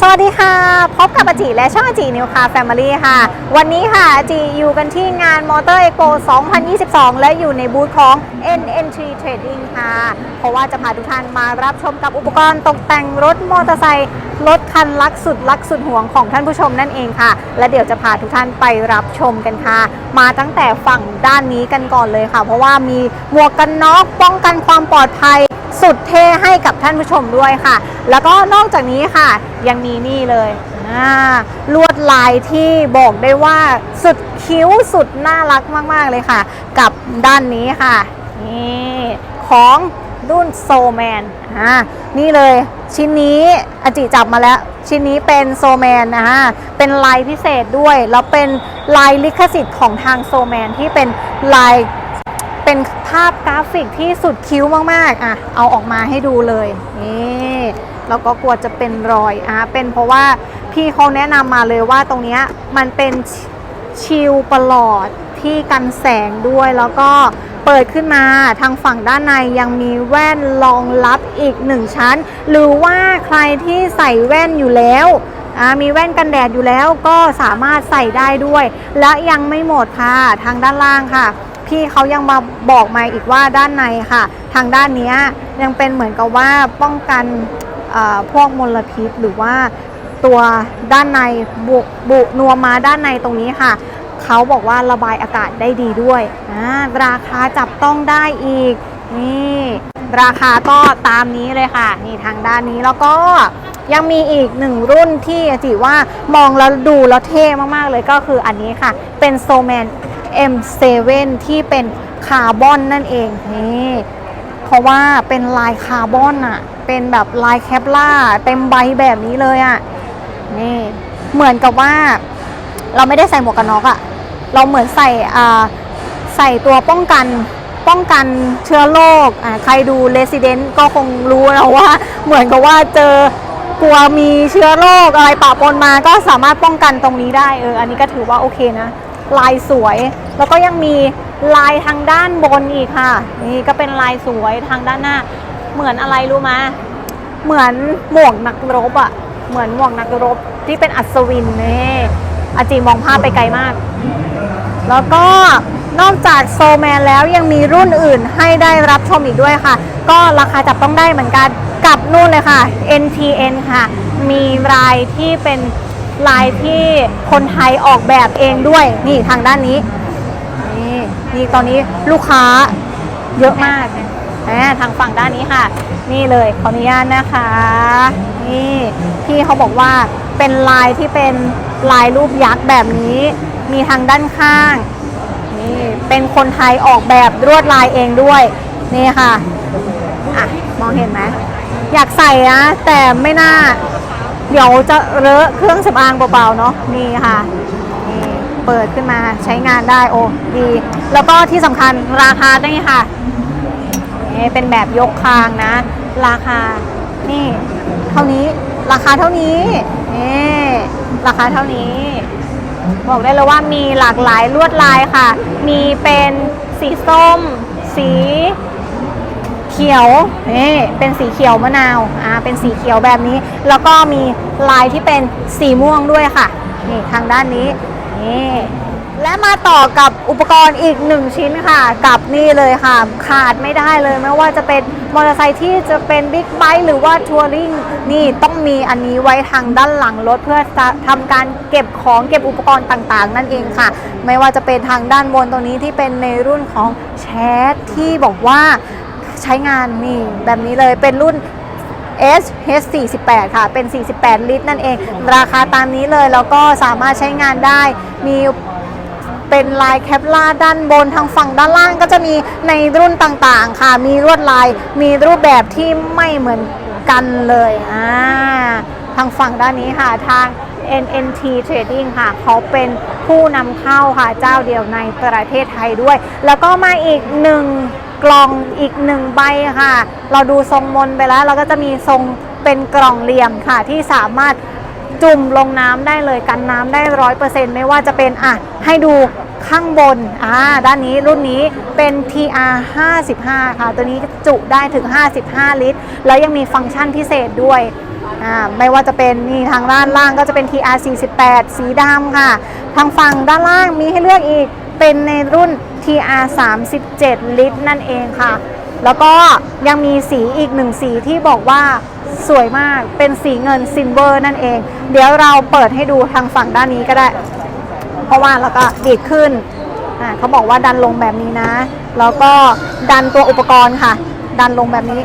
สวัสดีค่ะ พบกับอาจิและช่องอาจินิวคาแฟมิลี่ค่ะ วันนี้ค่ะอาจิอยู่กันที่งานมอเตอร์เอ็กโป2022 และอยู่ในบูธของ NNT Trading ค่ะ เพราะว่าจะพาทุกท่านมารับชมกับอุปกรณ์ตกแต่งรถมอเตอร์ไซค์รถคันลักสุดลักสุดห่วงของท่านผู้ชมนั่นเองค่ะ และเดี๋ยวจะพาทุกท่านไปรับชมกันค่ะ มาตั้งแต่ฝั่งด้านนี้กันก่อนเลยค่ะ เพราะว่ามีหมวกกันน็อกป้องกันความปลอดภัย สุดเท่ให้กับท่านผู้ชมด้วยค่ะ แล้วก็นอกจากนี้ค่ะ ยังมีนี่เลยลวดลายที่บอกได้ว่าสุดคิ้วสุดน่ารักมากๆเลยค่ะ กับด้านนี้ค่ะนี่ของรุ่นโซแมนอ่านี่เลยชิ้นนี้อาจิจับมาแล้ว ชิ้นนี้เป็นโซแมนนะฮะเป็นลายพิเศษด้วย แล้วเป็นลายลิขสิทธิ์ของทางโซแมนที่เป็นลาย เป็นภาพกราฟิกที่สุดคิ้วมากๆอะเอาออกมาให้ดูเลยนี่แล้วก็กลัวจะเป็นรอยอะเป็นเพราะว่าพี่เขาแนะนำมาเลยว่าตรงเนี้ยมันเป็นชชิลประหลอดที่กันแสงด้วยแล้วก็เปิดขึ้นมาทางฝั่งด้านในยังมีแว่นรองรับอีกหนึ่งชั้น หรือว่าใครที่ใส่แว่นอยู่แล้วอ่ามีแว่นกันแดดอยู่แล้วก็สามารถใส่ได้ด้วย และยังไม่หมดค่ะทางด้านล่างค่ะ พี่เขายังมาบอกมาอีกว่าด้านในค่ะ ทางด้านนี้ยังเป็นเหมือนกับว่าป้องกันพวกมลพิษหรือว่าตัวด้านในบุบุนัวมาด้านในตรงนี้ค่ะเขาบอกว่าระบายอากาศได้ดีด้วยราคาจับต้องได้อีกนี่ราคาก็ตามนี้เลยค่ะ นี่ทางด้านนี้แล้วก็ยังมีอีกหนึ่งรุ่นที่จิว่ามองแล้วดูแล้วเท่มากๆเลยก็คืออันนี้ค่ะ เป็นโซแมน M7 ที่เป็นคาร์บอนนั่นเองนี่เพราะว่าเป็นลายคาร์บอนอะเป็นแบบลายแคปล่าเต็มใบแบบนี้เลยอะนี่เหมือนกับว่า เราไม่ได้ใส่หมวกกันน็อกอะเราเหมือนใส่ใส่ตัวป้องกันป้องกันเชื้อโรคอ่าใครดู Resident ก็คงรู้นะว่า เหมือนกับว่าเจอกลัวมีเชื้อโรคอะไรปะปนมาก็สามารถป้องกันตรงนี้ได้เอออันนี้ก็ถือว่าโอเคนะ ลายสวย แล้วก็ยังมีลายทางด้านบนอีกค่ะ นี่ก็เป็นลายสวยทางด้านหน้า เหมือนอะไรรู้ไหมเหมือนหมวกนักรบอะเหมือนหมวกนักรบที่เป็นอัศวินนี่อาจีมองภาพไปไกลมาก แล้วก็นอกจากโซแมนแล้วยังมีรุ่นอื่นให้ได้รับชมอีกด้วยค่ะ ก็ราคาจับต้องได้เหมือนกันกับนู่นเลยค่ะ NTN ค่ะ มีลายที่เป็นลายที่คนไทยออกแบบเองด้วย นี่ทางด้านนี้ นี่ตอนนี้ลูกค้าเยอะมากนะทางฝั่งด้านนี้ค่ะ นี่เลยขออนุญาตนะคะ นี่พี่เขาบอกว่าเป็นลายที่เป็นลายรูปยักษ์แบบนี้ มีทางด้านข้างนี่เป็นคนไทยออกแบบลวดลายเองด้วย นี่ค่ะอะมองเห็นไหมอยากใส่นะแต่ไม่น่า เดี๋ยวจะเลอะเครื่องสำอางเบาๆเนาะนี่ค่ะ เปิดขึ้นมาใช้งานได้โอ้ดี แล้วก็ที่สำคัญราคาได้ค่ะนี่เป็นแบบยกคางนะ ราคา นี่ เท่านี้ราคาเท่านี้นี่ราคาเท่านี้ บอกได้เลยว่ามีหลากหลายลวดลายค่ะ มีเป็นสีส้ม สีเขียวนี่เป็นสีเขียวมะนาวอ่าเป็นสีเขียวแบบนี้ แล้วก็มีลายที่เป็นสีม่วงด้วยค่ะนี่ทางด้านนี้ นี่และมาต่อกับอุปกรณ์อีกหนึ่งชิ้นค่ะ กับนี่เลยค่ะ ขาดไม่ได้เลยไม่ว่าจะเป็นมอเตอร์ไซค์ที่จะเป็นบิ๊กไบค์หรือว่าทัวริงนี่ต้องมีอันนี้ไว้ทางด้านหลังรถเพื่อทำการเก็บของเก็บอุปกรณ์ต่างๆ นั่นเองค่ะ ไม่ว่าจะเป็นทางด้านบนตรงนี้ที่เป็นในรุ่นของแชทที่บอกว่าใช้งานนี่แบบนี้เลยเป็นรุ่น S H 48 ค่ะ เป็น 48 ลิตรนั่นเอง ราคาตามนี้เลย แล้วก็สามารถใช้งานได้ มีเป็นลายแคปลาด้านบนทางฝั่งด้านล่างก็จะมีในรุ่นต่างๆ ค่ะ มีลวดลาย มีรูปแบบที่ไม่เหมือนกันเลย อ่า ทางฝั่งด้านนี้ค่ะ ทาง NNT Trading ค่ะ เขาเป็นผู้นำเข้าค่ะ เจ้าเดียวในประเทศไทยด้วย แล้วก็มาอีกหนึ่ง กล่องอีกหนึ่งใบค่ะ เราดูทรงมนไปแล้ว เราก็จะมีทรงเป็นกล่องเหลี่ยมค่ะ ที่สามารถจุ่มลงน้ำได้เลยกันน้ำได้ร้อยเปอร์เซ็นต์ไม่ว่าจะเป็นอะให้ดูข้างบนอ่าด้านนี้รุ่นนี้เป็น TR 55ค่ะ ตัวนี้จุได้ถึง 55 ลิตร แล้วยังมีฟังก์ชันพิเศษด้วยอ่าไม่ว่าจะเป็นนี่ทางด้านล่างก็จะเป็น TR 48สีดำค่ะ ทางฝั่งด้านล่างมีให้เลือกอีกเป็นในรุ่น TR 37 ลิตรนั่นเองค่ะ แล้วก็ยังมีสีอีกหนึ่งสีที่บอกว่าสวยมากเป็นสีเงินซิลเวอร์นั่นเอง เดี๋ยวเราเปิดให้ดูทางฝั่งด้านนี้ก็ได้ เพราะว่าแล้วก็ดีดขึ้นอ่าเขาบอกว่าดันลงแบบนี้นะ แล้วก็ดันตัวอุปกรณ์ค่ะ ดันลงแบบนี้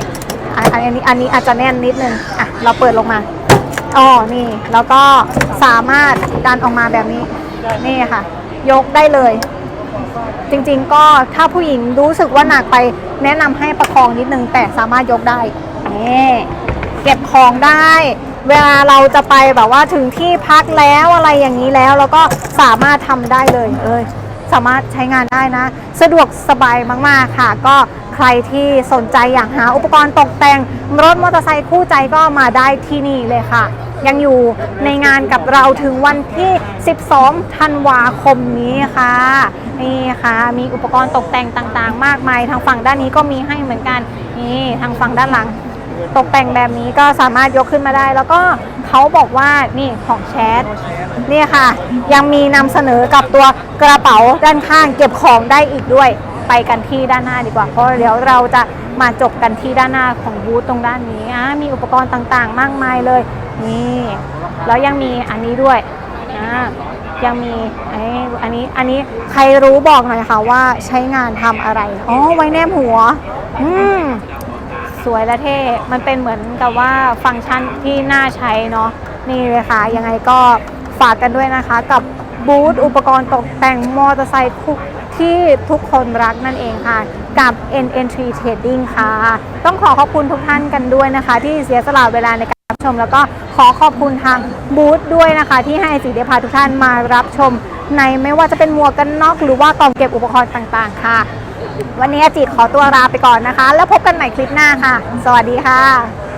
อันนี้อันนี้อาจจะแน่นนิดนึงอะเราเปิดลงมาอ๋อนี่ แล้วก็สามารถดันออกมาแบบนี้ นี่ค่ะ ยกได้เลย จริงๆ ก็ถ้าผู้หญิงรู้สึกว่าหนักไปแนะนำให้ประคองนิดนึง แต่สามารถยกได้นี่เก็บของได้ เวลาเราจะไปแบบว่าถึงที่พักแล้วอะไรอย่างนี้แล้วเราก็สามารถทำได้เลยเอ้ยสามารถใช้งานได้นะ สะดวกสบายมากๆค่ะ ก็ใครที่สนใจอยากหาอุปกรณ์ตกแต่งรถมอเตอร์ไซค์คู่ใจก็มาได้ที่นี่เลยค่ะ ยังอยู่ในงานกับเราถึงวันที่ 12 ธันวาคมนี้ค่ะนี่ค่ะ มีอุปกรณ์ตกแต่งต่างๆ มากมาย ทางฝั่งด้านนี้ก็มีให้เหมือนกันนี่ทางฝั่งด้านหลัง ตกแต่งแบบนี้ก็สามารถยกขึ้นมาได้ แล้วก็เขาบอกว่านี่ของแชทนี่ค่ะ ยังมีนำเสนอกับตัวกระเป๋าด้านข้างเก็บของได้อีกด้วยไปกันที่ด้านหน้าดีกว่า เพราะเดี๋ยวเราจะมาจบกันที่ด้านหน้าของบูธตรงด้านนี้มีอุปกรณ์ต่างๆ มากมายเลย นี่แล้วยังมีอันนี้ด้วยอ่ายังมีไอ้อันนี้อันนี้ใครรู้บอกหน่อยค่ะว่าใช้งานทำอะไรอ๋อไว้แนบหัว อืมสวยและเท่มันเป็นเหมือนกับว่าฟังก์ชันที่น่าใช้เนาะนี่เลยค่ะ ยังไงก็ฝากกันด้วยนะคะ กับบูธอุปกรณ์ตกแต่งมอเตอร์ไซค์คุกที่ทุกคนรักนั่นเองค่ะ กับ NN3 Trading ค่ะ ต้องขอขอบคุณทุกท่านกันด้วยนะคะ ที่เสียสละเวลาในการรับชมแล้วก็ อขอบคุณทางบูธด้วยนะคะ ที่ให้สีเดพาทุกท่านมารับชม ในไม่ว่าจะเป็นหมวกกันน็อกหรือว่ากล่องเก็บอุปกรณ์ต่างๆ ค่ะ วันนี้อาจิตขอตัวลาไปก่อนนะคะ แล้วพบกันใหม่คลิปหน้าค่ะ สวัสดีค่ะ